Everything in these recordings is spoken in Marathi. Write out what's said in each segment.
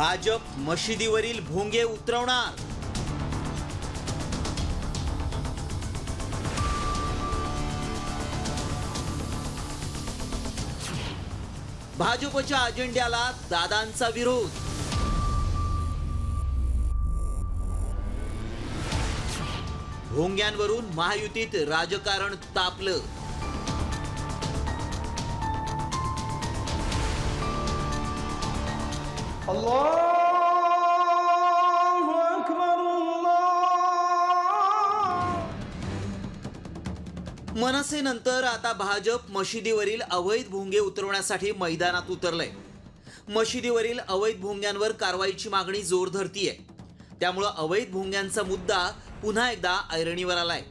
भाजप मशिदीवरील भोंगे उतरवणार. भाजपच्या अजेंड्याला दादांचा विरोध. भोंग्यांवरून महायुतीत राजकारण तापलं. Allahu नंतर मनसेनंतर आता भाजप मशिदीवरील अवैध भोंगे उतरवण्यासाठी मैदानात उतरलंय. मशिदीवरील अवैध भोंग्यांवर कारवाईची मागणी जोर धरतीये. त्यामुळं अवैध भोंग्यांचा मुद्दा पुन्हा एकदा ऐरणीवर आलाय.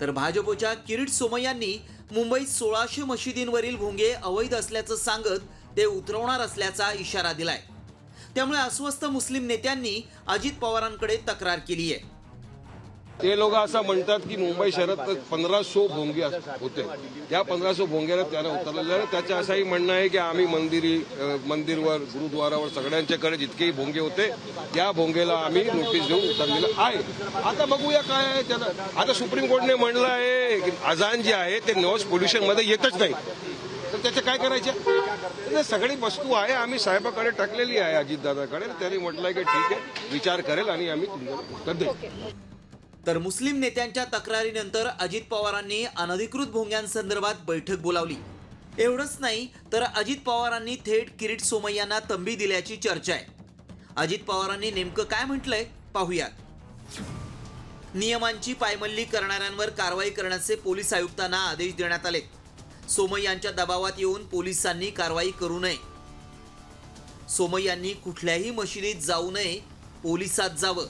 तर भाजपच्या किरीट सोमय्यांनी मुंबईत सोळाशे मशिदींवरील भोंगे अवैध असल्याचं सांगत ते उतरवणार असल्याचा इशारा दिलाय. त्यामुळे अस्वस्थ मुस्लिम नेत्यांनी अजित पवारांकडे तक्रार केली आहे. ते लोक असं म्हणतात की मुंबई शहरात पंधराशे भोंगे होते. त्या पंधराशे भोंग्याला त्यानं उतरलेलं आहे त्याचं असंही म्हणणं आहे की आम्ही मंदिरी मंदिरवर गुरुद्वारावर सगळ्यांच्याकडे जितकेही भोंगे होते त्या भोंगेला आम्ही नोटीस देऊन उतरलेलं आहे. आता बघूया काय आहे त्याला. आता सुप्रीम कोर्टने म्हणलं आहे की अजान जे आहे ते नॉइस पोल्युशनमध्ये येतच नाही. तर त्याच्या काय करायचे? सगळी वस्तू आहे आम्ही साहेबाकडे टाकलेली आहे अजितदादाकडे. त्यांनी म्हटलंय की ठीक आहे विचार करेल आणि आम्ही उत्तर देऊ. तर मुस्लिम नेत्यांच्या तक्रारीनंतर अजित पवारांनी अनधिकृत भोंग्यांसंदर्भात बैठक बोलावली. एवढंच नाही तर अजित पवारांनी थेट किरीट सोमय्यांना तंबी दिल्याची चर्चा आहे. अजित पवारांनी नेमकं काय म्हटलंय? पाहूयात. नियमांची पायमल्ली करणाऱ्यांवर कारवाई करण्याचे पोलीस आयुक्तांना आदेश देण्यात आले सोमय्यांच्या दबावात येऊन पोलिसांनी कारवाई करू नये. सोमय्यांनी कुठल्याही मशिदीत जाऊ नये पोलिसात जावं.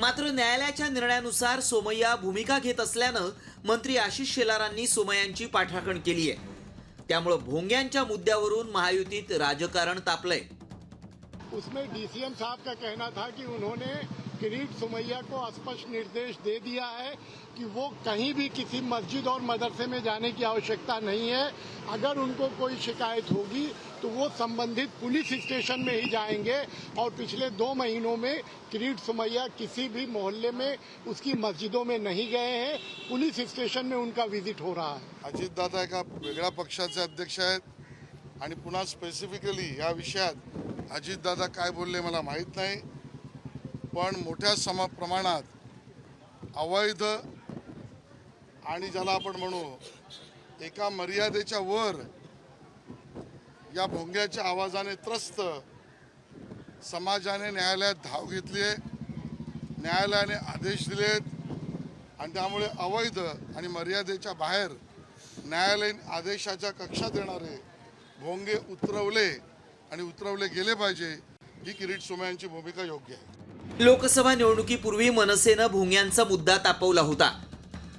मात्र न्यायालयाच्या निर्णयानुसार सोमय्या भूमिका घेत असल्यानं मंत्री आशिष शेलारांनी सोमय्यांची पाठराखण केली आहे. त्यामुळं भोंग्यांच्या मुद्द्यावरून महायुतीत राजकारण तापलंय. उसमें डीसीएम साहब का कहना था कि उन्होंने किरीट सुमैया को स्पष्ट निर्देश दे दिया है कि वो कहीं भी किसी मस्जिद और मदरसे में जाने की आवश्यकता नहीं है। अगर उनको कोई शिकायत होगी तो वो संबंधित पुलिस स्टेशन में ही जाएँगे और पिछले दो महीनों में किरीट सुमैया किसी भी मोहल्ले में उसकी मस्जिदों में नहीं गए हैं। पुलिस स्टेशन में उनका विज़िट हो रहा है। अजीत अजितदादा एका वेगळ्या पक्षाचे अध्यक्ष आहेत आणि पुन्हा स्पेसिफिकली या विषयात अजितदादा काय बोलले मला माहीत नाही. पण मोठ्या समा प्रमाणात अवैध आणि ज्याला आपण म्हणू एका मर्यादेच्या वर या भोंग्याच्या आवाजाने त्रस्त समाजाने न्यायालयात धाव घेतली आहे न्यायालयाने आदेश दिलेत आणि त्यामुळे अवैध आणि मर्यादेच्या बाहेर न्यायालयीन आदेशाच्या कक्षात येणारे भोंगे उतरवले आणि उतरवले गेले पाहिजे ही किरीट सोमयांची भूमिका योग्य आहे. लोकसभा निवडणुकीपूर्वी मनसेनं भोंग्यांचा मुद्दा तापवला होता.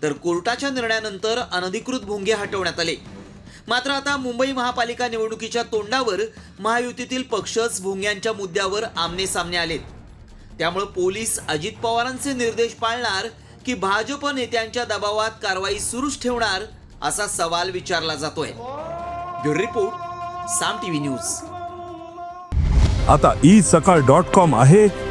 तर कोर्टाच्या निर्णयानंतर अनधिकृत भोंगे हटवण्यात आले. मात्र आता मुंबई महापालिका निवडणुकीच्या तोंडावर महायुतीतील पक्षच भोंग्यांच्या मुद्द्यावर आमने सामने आलेत. त्यामुळे पोलीस अजित पवारांचे निर्देश पाळणार की भाजप नेत्यांच्या दबावात कारवाई सुरूच ठेवणार असा सवाल विचारला जातोय. Bureau report Saam TV news. आता ई सकाळ डॉट कॉम आहे.